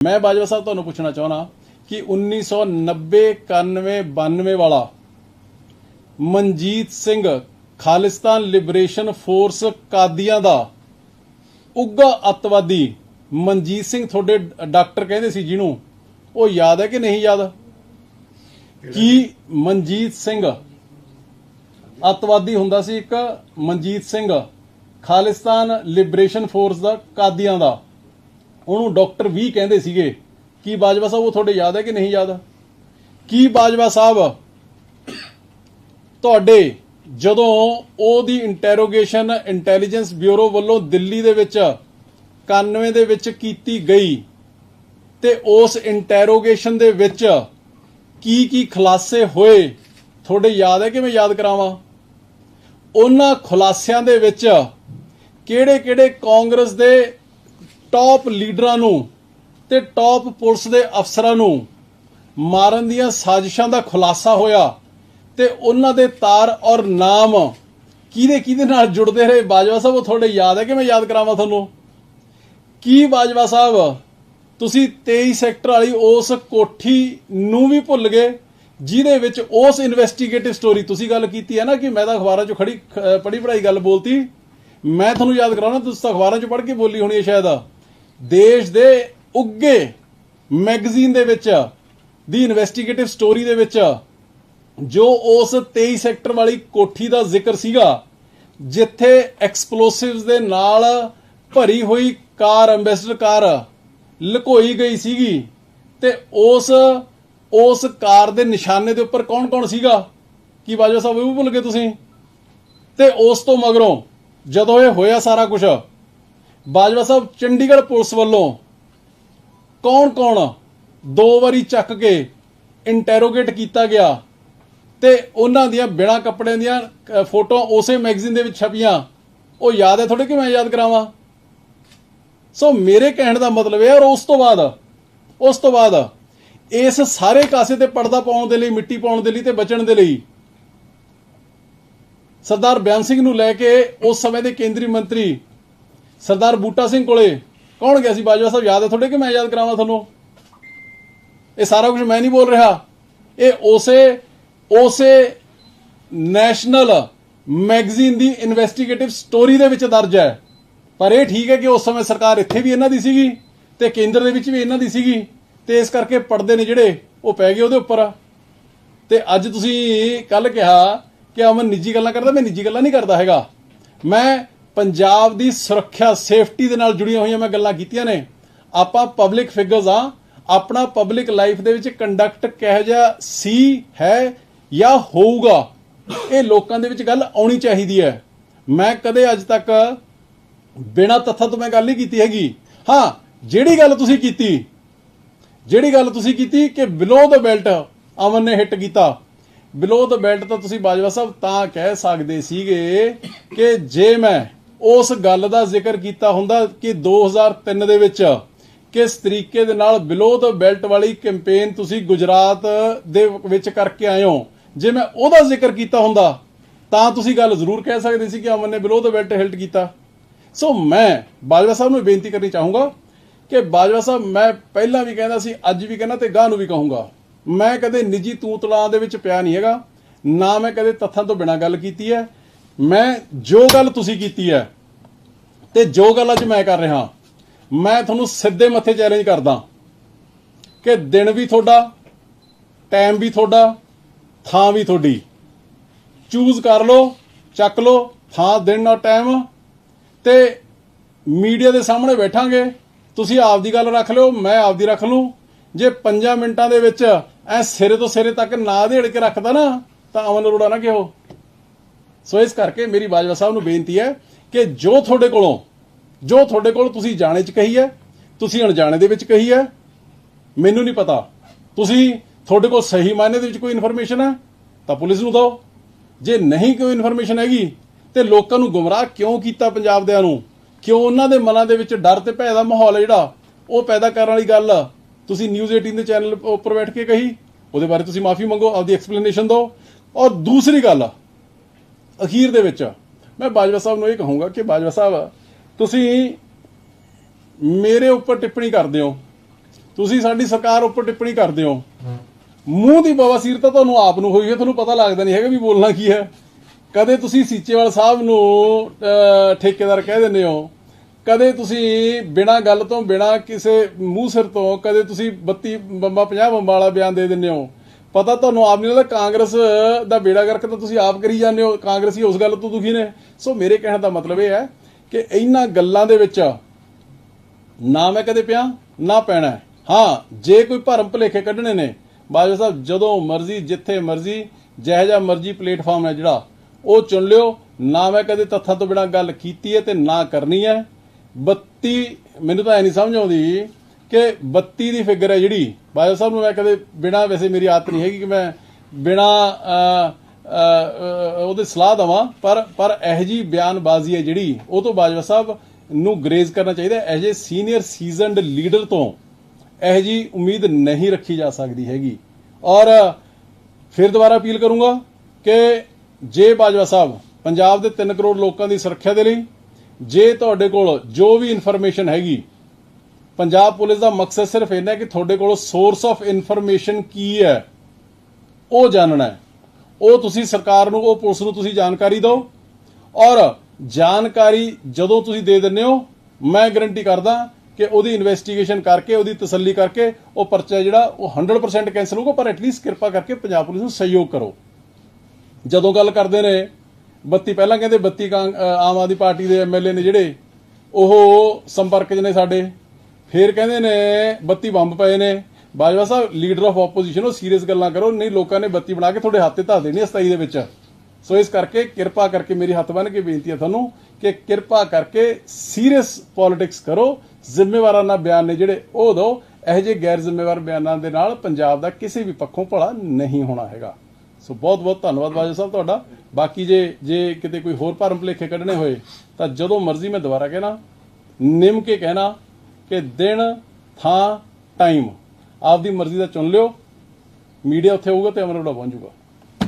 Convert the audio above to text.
ਮੈਂ ਬਾਜਵਾ ਸਾਹਿਬ ਤੁਹਾਨੂੰ ਪੁੱਛਣਾ ਚਾਹਣਾ ਕਿ 1990 91 92 ਵਾਲਾ ਮਨਜੀਤ ਸਿੰਘ ਖਾਲਿਸਤਾਨ ਲਿਬਰੇਸ਼ਨ ਫੋਰਸ ਕਾਦੀਆਂ ਦਾ ਉੱਗਾ ਅੱਤਵਾਦੀ ਮਨਜੀਤ ਸਿੰਘ ਤੁਹਾਡੇ ਡਾਕਟਰ ਕਹਿੰਦੇ ਸੀ ਜਿਹਨੂੰ, ਉਹ ਯਾਦ ਹੈ ਕਿ ਨਹੀਂ ਯਾਦ? ਕੀ ਮਨਜੀਤ ਸਿੰਘ ਅੱਤਵਾਦੀ ਹੁੰਦਾ ਸੀ ਇੱਕ ਮਨਜੀਤ ਸਿੰਘ ਖਾਲਿਸਤਾਨ ਲਿਬਰੇਸ਼ਨ ਫੋਰਸ ਦਾ ਕਾਦੀਆਂ ਦਾ? ਉਹਨੂੰ ਡਾਕਟਰ ਵੀ ਕਹਿੰਦੇ ਸੀਗੇ, ਕੀ ਬਾਜਵਾ ਸਾਹਿਬ, ਉਹ ਤੁਹਾਡੇ ਯਾਦ ਹੈ ਕਿ ਨਹੀਂ ਯਾਦ? ਕੀ ਬਾਜਵਾ ਸਾਹਿਬ? ਤੁਹਾਡੇ, ਜਦੋਂ ਉਹਦੀ ਇੰਟਰੋਗੇਸ਼ਨ ਇੰਟੈਲੀਜੈਂਸ ਬਿਊਰੋ ਵੱਲੋਂ ਦਿੱਲੀ ਦੇ ਵਿੱਚ 91 ਦੇ ਵਿੱਚ ਕੀਤੀ ਗਈ, ਤੇ ਉਸ ਇੰਟਰੋਗੇਸ਼ਨ ਦੇ ਵਿੱਚ ਕੀ ਕੀ ਖੁਲਾਸੇ ਹੋਏ? ਤੁਹਾਡੇ ਯਾਦ ਹੈ ਕਿ ਮੈਂ ਯਾਦ ਕਰਾਵਾਂ? ਉਹਨਾਂ ਖੁਲਾਸਿਆਂ ਦੇ ਵਿੱਚ ਕਿਹੜੇ-ਕਿਹੜੇ ਕਾਂਗਰਸ ਦੇ ਟਾਪ ਲੀਡਰਾਂ ਨੂੰ ਤੇ ਟਾਪ ਪੁਲਿਸ ਦੇ ਅਫਸਰਾਂ ਨੂੰ ਮਾਰਨ ਦੀਆਂ ਸਾਜ਼ਿਸ਼ਾਂ ਦਾ ਖੁਲਾਸਾ ਹੋਇਆ ਤੇ ਉਹਨਾਂ ਦੇ ਤਾਰ ਔਰ ਨਾਮ ਕਿਹਦੇ ਕਿਹਦੇ ਨਾਲ ਜੁੜਦੇ ਰਹੇ? ਬਾਜਵਾ ਸਾਹਿਬ, ਉਹ ਤੁਹਾਡੇ ਯਾਦ ਹੈ ਕਿ ਮੈਂ ਯਾਦ ਕਰਾਵਾਂ ਤੁਹਾਨੂੰ? ਕੀ ਬਾਜਵਾ ਸਾਹਿਬ, ਤੁਸੀਂ 23 ਸੈਕਟਰ ਵਾਲੀ ਉਸ ਕੋਠੀ ਨੂੰ ਵੀ ਭੁੱਲ ਗਏ, ਜਿਹਦੇ ਵਿੱਚ ਉਸ ਇਨਵੈਸਟੀਗੇਟਿਵ ਸਟੋਰੀ ਤੁਸੀਂ ਗੱਲ ਕੀਤੀ ਹੈ ਨਾ ਕਿ ਮੈਂ ਤਾਂ ਅਖਬਾਰਾਂ 'ਚੋਂ ਖੜੀ ਪੜੀ ਪੜਾਈ ਗੱਲ ਬੋਲਤੀ? ਮੈਂ ਤੁਹਾਨੂੰ ਯਾਦ ਕਰਾਉਣਾ, ਤੁਸੀਂ ਤਾਂ ਅਖਬਾਰਾਂ 'ਚ ਪੜ੍ਹ ਕੇ ਬੋਲੀ ਹੋਣੀ ਹੈ ਸ਼ਾਇਦ। ਦੇਸ਼ ਦੇ ਉੱਗੇ ਮੈਗਜ਼ੀਨ ਦੇ ਵਿੱਚ, ਦੀ ਇਨਵੈਸਟੀਗੇਟਿਵ ਸਟੋਰੀ ਦੇ ਵਿੱਚ, ਜੋ ਉਸ 23 ਸੈਕਟਰ ਵਾਲੀ ਕੋਠੀ ਦਾ ਜ਼ਿਕਰ ਸੀਗਾ, ਜਿੱਥੇ ਐਕਸਪਲੋਸਿਵਸ ਦੇ ਨਾਲ ਭਰੀ ਹੋਈ ਕਾਰ ਐਂਬੈਸਡਰ ਕਾਰ ਲੁਕੋਈ ਗਈ ਸੀਗੀ ਤੇ ਉਸ ਉਸ ਕਾਰ ਦੇ ਨਿਸ਼ਾਨੇ ਦੇ ਉੱਪਰ ਕੌਣ-ਕੌਣ ਸੀਗਾ? ਕੀ ਬਾਜਵਾ ਸਾਹਿਬ, ਇਹ ਵੀ ਭੁੱਲ ਗਏ ਤੁਸੀਂ? ਤੇ ਉਸ ਤੋਂ ਮਗਰੋਂ, ਜਦੋਂ ਇਹ ਹੋਇਆ ਸਾਰਾ ਕੁਝ ਬਾਜਵਾ ਸਾਹਿਬ, ਚੰਡੀਗੜ੍ਹ ਪੁਲਿਸ ਵੱਲੋਂ ਕੌਣ-ਕੌਣ ਦੋ ਵਾਰੀ ਚੱਕ ਕੇ ਇੰਟਰੋਗੇਟ ਕੀਤਾ ਗਿਆ ਤੇ ਉਹਨਾਂ ਦੀਆਂ ਬਿਨਾ ਕੱਪੜਿਆਂ ਦੀਆਂ ਫੋਟੋਆਂ ਉਸੇ ਮੈਗਜ਼ੀਨ ਦੇ ਵਿੱਚ ਛਪੀਆਂ। ਉਹ ਯਾਦ ਹੈ ਥੋੜੇ ਕਿ ਮੈਂ ਯਾਦ ਕਰਾਵਾਂ? ਸੋ ਮੇਰੇ ਕਹਿਣ ਦਾ ਮਤਲਬ ਇਹ ਔਰ ਉਸ ਤੋਂ ਬਾਅਦ, ਉਸ ਤੋਂ ਬਾਅਦ ਇਸ ਸਾਰੇ ਕਾਸੇ ਤੇ ਪਰਦਾ ਪਾਉਣ ਦੇ ਲਈ, ਮਿੱਟੀ ਪਾਉਣ ਦੇ ਲਈ ਤੇ ਬਚਣ ਦੇ ਲਈ ਸਰਦਾਰ ਬਿਆਨ ਸਿੰਘ ਨੂੰ ਲੈ ਕੇ ਉਸ ਸਮੇਂ ਦੇ ਕੇਂਦਰੀ ਮੰਤਰੀ ਸਰਦਾਰ ਬੂਟਾ ਸਿੰਘ ਕੋਲੇ ਕੌਣ ਗਿਆ ਸੀ? ਬਾਜਵਾ ਸਾਹਿਬ ਯਾਦ ਹੈ ਤੁਹਾਡੇ ਕਿ ਮੈਂ ਯਾਦ ਕਰਾਵਾਂ ਤੁਹਾਨੂੰ? ਇਹ ਸਾਰਾ ਕੁਝ ਮੈਂ ਨਹੀਂ ਬੋਲ ਰਿਹਾ। ਇਹ ਉਸੇ ਉਸੇ ਨੈਸ਼ਨਲ ਮੈਗਜ਼ੀਨ ਦੀ ਇਨਵੈਸਟੀਗੇਟਿਵ ਸਟੋਰੀ ਦੇ ਵਿੱਚ ਦਰਜ ਹੈ। ਪਰ ਇਹ ਠੀਕ ਹੈ ਕਿ ਉਸ ਸਮੇਂ ਸਰਕਾਰ ਇੱਥੇ ਵੀ ਇਹਨਾਂ ਦੀ ਸੀਗੀ ਤੇ ਕੇਂਦਰ ਦੇ ਵਿੱਚ ਵੀ ਇਹਨਾਂ ਦੀ ਸੀਗੀ ਤੇ ਇਸ ਕਰਕੇ ਪਰਦੇ ਨੇ ਜਿਹੜੇ ਉਹ ਪੈ ਗਏ ਉਹਦੇ ਉੱਪਰ। ਤੇ ਅੱਜ ਤੁਸੀਂ ਕੱਲ ਕਿਹਾ ਕਿ ਅਮਨ ਨਿੱਜੀ ਗੱਲਾਂ ਕਰਦਾ, ਮੈਂ ਨਿੱਜੀ ਗੱਲਾਂ ਨਹੀਂ ਕਰਦਾ ਹੈਗਾ। ਮੈਂ ਪੰਜਾਬ ਦੀ ਸੁਰੱਖਿਆ, ਸੇਫਟੀ ਦੇ ਨਾਲ ਜੁੜੀਆਂ ਹੋਈਆਂ ਮੈਂ ਗੱਲਾਂ ਕੀਤੀਆਂ ਨੇ। ਆਪਾਂ ਪਬਲਿਕ ਫਿਗਰਸ ਆ ਆਪਣਾ ਪਬਲਿਕ ਲਾਈਫ ਦੇ ਵਿੱਚ ਕੰਡਕਟ ਕਿਹੋ ਜਿਹਾ ਸੀ, ਹੈ ਜਾਂ ਹੋਊਗਾ, ਇਹ ਲੋਕਾਂ ਦੇ ਵਿੱਚ ਗੱਲ ਆਉਣੀ ਚਾਹੀਦੀ ਹੈ। ਮੈਂ ਕਦੇ ਅੱਜ ਤੱਕ ਬਿਨਾਂ ਤੱਥਾਂ ਤੋਂ ਮੈਂ ਗੱਲ ਨਹੀਂ ਕੀਤੀ ਹੈਗੀ। ਹਾਂ, ਜਿਹੜੀ ਗੱਲ ਤੁਸੀਂ ਕੀਤੀ, ਜਿਹੜੀ ਗੱਲ ਤੁਸੀਂ ਕੀਤੀ ਕਿ ਬਿਲੋ ਦ ਬੈਲਟ ਅਮਨ ਨੇ ਹਿੱਟ ਕੀਤਾ। ਬਿਲੋ ਦ ਬੈਲਟ ਤਾਂ ਤੁਸੀਂ ਬਾਜਵਾ ਸਾਹਿਬ ਤਾਂ ਕਹਿ ਸਕਦੇ ਸੀਗੇ ਕਿ ਜੇ ਮੈਂ ਉਸ ਗੱਲ ਦਾ ਜ਼ਿਕਰ ਕੀਤਾ ਹੁੰਦਾ ਕਿ 2003 ਦੇ ਵਿੱਚ ਕਿਸ ਤਰੀਕੇ ਦੇ ਨਾਲ ਬਿਲੋ ਦ ਬੈਲਟ ਵਾਲੀ ਕੈਂਪੇਨ ਤੁਸੀਂ ਗੁਜਰਾਤ ਦੇ ਵਿੱਚ ਕਰਕੇ ਆਏ ਹੋ? ਜੇ ਮੈਂ ਉਹਦਾ ਜ਼ਿਕਰ ਕੀਤਾ ਹੁੰਦਾ, ਤਾਂ ਤੁਸੀਂ ਗੱਲ ਜ਼ਰੂਰ ਕਹਿ ਸਕਦੇ ਸੀ ਕਿ ਅਮਨ ਨੇ ਬਿਲੋ ਦ ਬੈਲਟ ਹਿਲਟ ਕੀਤਾ। ਸੋ ਮੈਂ ਬਾਜਵਾ ਸਾਹਿਬ ਨੂੰ ਬੇਨਤੀ ਕਰਨੀ ਚਾਹੂੰਗਾ ਕਿ ਬਾਜਵਾ ਸਾਹਿਬ, ਮੈਂ ਪਹਿਲਾਂ ਵੀ ਕਹਿੰਦਾ ਸੀ, ਅੱਜ ਵੀ ਕਹਿੰਦਾ ਤੇ ਗਾਹ ਨੂੰ ਵੀ ਕਹੂੰਗਾ। ਮੈਂ ਕਦੇ ਨਿੱਜੀ ਤੂਤਲਾਂ ਦੇ ਵਿੱਚ ਪਿਆ ਨਹੀਂ ਹੈਗਾ, ਨਾ ਮੈਂ ਕਦੇ ਤੱਥਾਂ ਤੋਂ ਬਿਨਾਂ ਗੱਲ ਕੀਤੀ ਹੈ। ਮੈਂ ਜੋ ਗੱਲ ਤੁਸੀਂ ਕੀਤੀ ਹੈ ਤੇ ਜੋ ਗੱਲ ਅੱਜ ਮੈਂ ਕਰ ਰਿਹਾ, ਮੈਂ ਤੁਹਾਨੂੰ ਸਿੱਧੇ ਮੱਥੇ ਚੈਲੰਜ ਕਰਦਾ ਕਿ ਦਿਨ ਵੀ ਤੁਹਾਡਾ ਟਾਈਮ ਵੀ ਤੁਹਾਡਾ, ਥਾਂ ਵੀ ਤੁਹਾਡੀ। ਚੂਜ਼ ਕਰ ਲਓ, ਚੱਕ ਲਓ, ਥਾਂ, ਦਿਨ ਨਾਲ ਟਾਈਮ ਤੇ ਮੀਡੀਆ ਦੇ ਸਾਹਮਣੇ ਬੈਠਾਂਗੇ, ਤੁਸੀਂ ਆਪਦੀ ਗੱਲ ਰੱਖ ਲਿਓ, ਮੈਂ ਆਪਦੀ ਰੱਖ ਲੂੰ। ਜੇ 5 ਮਿੰਟਾਂ ਦੇ ਵਿੱਚ ਐ ਸਿਰੇ ਤੋਂ ਸਿਰੇ ਤੱਕ ਨਾ ਦੇੜ ਕੇ ਰੱਖਦਾ ਨਾ, ਤਾਂ ਅਮਨ ਅਰੋੜਾ ਨਾ ਕਿਹੋ। ਸੋ ਇਸ ਕਰਕੇ ਮੇਰੀ ਬਾਜਵਾ ਸਾਹਿਬ ਨੂੰ ਬੇਨਤੀ ਹੈ ਕਿ ਜੋ ਤੁਹਾਡੇ ਕੋਲੋਂ, ਜੋ ਤੁਹਾਡੇ ਕੋਲ ਤੁਸੀਂ ਜਾਣੇ ਚ ਕਹੀ ਹੈ, ਤੁਸੀਂ ਅਣਜਾਣੇ ਦੇ ਵਿੱਚ ਕਹੀ ਹੈ, ਮੈਨੂੰ ਨਹੀਂ ਪਤਾ। ਤੁਸੀਂ ਤੁਹਾਡੇ ਕੋਲ ਸਹੀ ਮਾਇਨੇ ਦੇ ਵਿੱਚ ਕੋਈ ਇਨਫੋਰਮੇਸ਼ਨ ਹੈ, ਤਾਂ ਪੁਲਿਸ ਨੂੰ ਦਿਓ। ਜੇ ਨਹੀਂ ਕੋਈ ਇਨਫੋਰਮੇਸ਼ਨ ਹੈਗੀ, ਤੇ ਲੋਕਾਂ ਨੂੰ ਗੁੰਮਰਾਹ ਕਿਉਂ ਕੀਤਾ ਪੰਜਾਬ ਦਿਆਂ ਨੂੰ? ਕਿਉਂ ਉਹਨਾਂ ਦੇ ਮਨਾਂ ਦੇ ਵਿੱਚ ਡਰ ਤੇ ਭੈ ਦਾ ਮਾਹੌਲ ਹੈ ਜਿਹੜਾ? ਉਹ ਪੈਦਾ ਕਰਨ ਵਾਲੀ ਗੱਲ ਤੁਸੀਂ ਨਿਊਜ਼ 18 ਦੇ ਚੈਨਲ ਉੱਪਰ ਬੈਠ ਕੇ ਕਹੀ, ਉਹਦੇ ਬਾਰੇ ਤੁਸੀਂ ਮਾਫੀ ਮੰਗੋ, ਆਪਦੀ ਐਕਸਪਲੇਨੇਸ਼ਨ ਦਿਓ। ਔਰ ਦੂਸਰੀ ਗੱਲ ਅਖੀਰ ਦੇ ਵਿੱਚ। ਮੈਂ ਬਾਜਵਾ ਸਾਹਿਬ ਨੂੰ ਇਹ ਕਹੂੰਗਾ ਕਿ ਬਾਜਵਾ ਸਾਹਿਬ, ਤੁਸੀਂ ਮੇਰੇ ਉੱਪਰ ਟਿੱਪਣੀ ਕਰਦੇ ਹੋ। ਤੁਸੀਂ ਸਾਡੀ ਸਰਕਾਰ ਉੱਪਰ ਟਿੱਪਣੀ ਕਰਦੇ ਹੋ। ਮੂੰਹ ਦੀ ਬਵਾਸੀਰ ਤਾਂ ਤੁਹਾਨੂੰ ਆਪ ਨੂੰ ਹੋਈ ਹੈ, ਤੁਹਾਨੂੰ ਪਤਾ ਲੱਗਦਾ ਨਹੀਂ ਹੈਗਾ ਵੀ ਬੋਲਣਾ ਕੀ ਹੈ। ਕਦੇ ਤੁਸੀਂ ਸੀਚੇਵਾਲ ਸਾਹਿਬ ਨੂੰ ਠੇਕੇਦਾਰ ਕਹਿ ਦਿੰਦੇ ਹੋ। ਕਦੇ ਤੁਸੀਂ ਬਿਨਾਂ ਗੱਲ ਤੋਂ, ਬਿਨਾਂ ਕਿਸੇ ਮੂੰਹ ਸਿਰ ਤੋਂ, ਕਦੇ ਤੁਸੀਂ 32 ਬੰਬਾ 50 ਬੰਬਾਂ ਵਾਲਾ ਬਿਆਨ ਦੇ ਦਿੰਦੇ ਹੋ। ਪਤਾ ਤੁਹਾਨੂੰ ਆਪ ਨਹੀਂ ਲੱਗਦਾ ਕਾਂਗਰਸ ਦਾ ਬੇੜਾ ਗਰਕ ਤਾਂ ਤੁਸੀਂ ਆਪ ਕਰੀ ਜਾਂਦੇ ਹੋ। ਕਾਂਗਰਸੀ ਉਸ ਗੱਲ ਤੋਂ ਦੁਖੀ ਨੇ। ਸੋ ਮੇਰੇ ਕਹਿਣ ਦਾ ਮਤਲਬ ਇਹ ਹੈ ਕਿ ਇਹਨਾਂ ਗੱਲਾਂ ਦੇ ਵਿੱਚ ਨਾ ਮੈਂ ਕਦੇ ਪਿਆ, ਨਾ ਪੈਣਾ। ਹਾਂ, ਜੇ ਕੋਈ ਭਰਮ ਭਲੇਖੇ ਕੱਢਣੇ ਨੇ, ਬਾਜਵਾ ਸਾਹਿਬ, ਜਦੋਂ ਮਰਜ਼ੀ, ਜਿੱਥੇ ਮਰਜ਼ੀ, ਜਿਹੋ ਜਿਹਾ ਮਰਜ਼ੀ ਪਲੇਟਫਾਰਮ ਹੈ ਜਿਹੜਾ, ਉਹ ਚੁਣ ਲਿਓ। ਨਾ ਮੈਂ ਕਦੇ ਤੱਥਾਂ ਤੋਂ ਬਿਨਾ ਗੱਲ ਕੀਤੀ ਹੈ ਤੇ ਨਾ ਕਰਨੀ ਹੈ। 32 ਮੈਨੂੰ ਤਾਂ ਐ ਨਹੀਂ ਸਮਝ ਆਉਂਦੀ ਕਿ 32 ਦੀ ਫਿਗਰ ਹੈ ਜਿਹੜੀ। ਬਾਜਵਾ ਸਾਹਿਬ ਨੂੰ ਮੈਂ ਕਦੇ ਬਿਨਾ ਵੈਸੇ ਮੇਰੀ ਆਦਤ ਨਹੀਂ ਹੈਗੀ ਕਿ ਮੈਂ ਬਿਨਾ ਉਹਦੇ ਸਲਾਹ ਦਵਾਂ, ਪਰ ਪਰ ਇਹ ਜੀ ਬਿਆਨਬਾਜ਼ੀ ਹੈ ਜਿਹੜੀ, ਉਹ ਤੋਂ ਬਾਜਵਾ ਸਾਹਿਬ ਨੂੰ ਗਰੇਜ਼ ਕਰਨਾ ਚਾਹੀਦਾ ਹੈ। As a senior seasoned leader ਤੋਂ ਇਹ ਜੀ ਉਮੀਦ ਨਹੀਂ ਰੱਖੀ ਜਾ ਸਕਦੀ ਹੈਗੀ। ਔਰ ਫਿਰ ਦੁਬਾਰਾ ਅਪੀਲ ਕਰੂੰਗਾ ਕਿ ਜੇ ਬਾਜਵਾ ਸਾਹਿਬ, ਪੰਜਾਬ ਦੇ 3 ਕਰੋੜ ਲੋਕਾਂ ਦੀ ਸੁਰੱਖਿਆ ਦੇ ਲਈ, ਜੇ ਤੁਹਾਡੇ ਕੋਲ ਜੋ ਵੀ ਇਨਫੋਰਮੇਸ਼ਨ ਹੈਗੀ ਪੰਜਾਬ ਪੁਲਿਸ ਦਾ ਮਕਸਦ ਸਿਰਫ ਇਹਨਾਂ ਕਿ ਤੁਹਾਡੇ ਕੋਲ ਸੋਰਸ ਆਫ ਇਨਫੋਰਮੇਸ਼ਨ ਕੀ ਹੈ, ਉਹ ਜਾਣਨਾ ਹੈ। ਉਹ ਤੁਸੀਂ ਸਰਕਾਰ ਨੂੰ, ਉਹ ਪੁਲਿਸ ਨੂੰ ਤੁਸੀਂ ਜਾਣਕਾਰੀ ਦਿਓ ਔਰ ਜਾਣਕਾਰੀ ਜਦੋਂ ਤੁਸੀਂ ਦੇ ਦਿੰਦੇ ਹੋ, ਮੈਂ ਗਾਰੰਟੀ ਕਰਦਾ ਕਿ ਉਹਦੀ ਇਨਵੈਸਟੀਗੇਸ਼ਨ ਕਰਕੇ, ਉਹਦੀ ਤਸੱਲੀ ਕਰਕੇ, ਉਹ ਪਰਚਾ ਜਿਹੜਾ, ਉਹ 100% ਕੈਂਸਲ ਹੋਊਗਾ, ਪਰ ਐਟਲੀਸਟ ਕਿਰਪਾ ਕਰਕੇ ਪੰਜਾਬ ਪੁਲਿਸ ਨੂੰ ਸਹਿਯੋਗ ਕਰੋ। ਜਦੋਂ ਗੱਲ ਕਰਦੇ ਨੇ 32 ਪਹਿਲਾਂ ਕਹਿੰਦੇ 32 ਕਾਂ- ਆਮ ਆਦਮੀ ਪਾਰਟੀ ਦੇ ਐਮਐਲਏ ਨੇ ਜਿਹੜੇ, ਉਹ ਸੰਪਰਕ 'ਚ ਨੇ ਸਾਡੇ। ਫਿਰ ਕਹਿੰਦੇ ਨੇ 32 ਬੰਬ ਪਏ ਨੇ। Bajwa Sahib leader of opposition ਉਹ ਸੀਰੀਅਸ ਗੱਲਾਂ ਕਰੋ। ਨਹੀਂ, ਲੋਕਾਂ ਨੇ 32 ਬਣਾ ਕੇ ਤੁਹਾਡੇ ਹੱਥ ਤੇ ਧਰ ਦੇਣੀ ਹੈ 27 ਦੇ ਵਿੱਚ। ਸੋ ਇਸ ਕਰਕੇ ਕਿਰਪਾ ਕਰਕੇ ਮੇਰੀ ਹੱਥ ਬੰਨ ਕੇ ਬੇਨਤੀ ਹੈ ਤੁਹਾਨੂੰ ਕਿ ਕਿਰਪਾ ਕਰਕੇ ਸੀਰੀਅਸ ਪੋਲਿਟਿਕਸ ਕਰੋ। ਜ਼ਿੰਮੇਵਾਰਾਨਾ ਬਿਆਨ ਨੇ ਜਿਹੜੇ, ਉਹ ਦਿਓ ਇਹੋ ਜਿਹੇ ਗੈਰ ਜ਼ਿੰਮੇਵਾਰ ਬਿਆਨਾਂ ਦੇ ਨਾਲ ਪੰਜਾਬ ਦਾ ਕਿਸੇ ਵੀ ਪੱਖੋਂ ਭਲਾ ਨਹੀਂ ਹੋਣਾ ਹੈਗਾ। ਸੋ ਬਹੁਤ ਬਹੁਤ ਧੰਨਵਾਦ ਬਾਜਵਾ ਸਾਹਿਬ ਤੁਹਾਡਾ। ਬਾਕੀ ਜੇ ਜੇ ਕਿਤੇ ਕੋਈ ਹੋਰ ਭਰਮ ਭੁਲੇਖੇ ਕੱਢਣੇ ਹੋਏ, ਤਾਂ ਜਦੋਂ ਮਰਜ਼ੀ ਮੈਂ ਦੁਬਾਰਾ ਕਹਿਣਾ, ਨਿਮ ਕੇ ਕਹਿਣਾ ਕਿ ਦਿਨ, ਥਾਂ, ਟਾਈਮ। ਆਪਦੀ ਮਰਜ਼ੀ ਦਾ ਚੁਣ ਲਿਓ। ਮੀਡੀਆ ਉੱਥੇ ਹੋਊਗਾ ਤੇ ਅਮਰਵੜਾ ਪਹੁੰਚੂਗਾ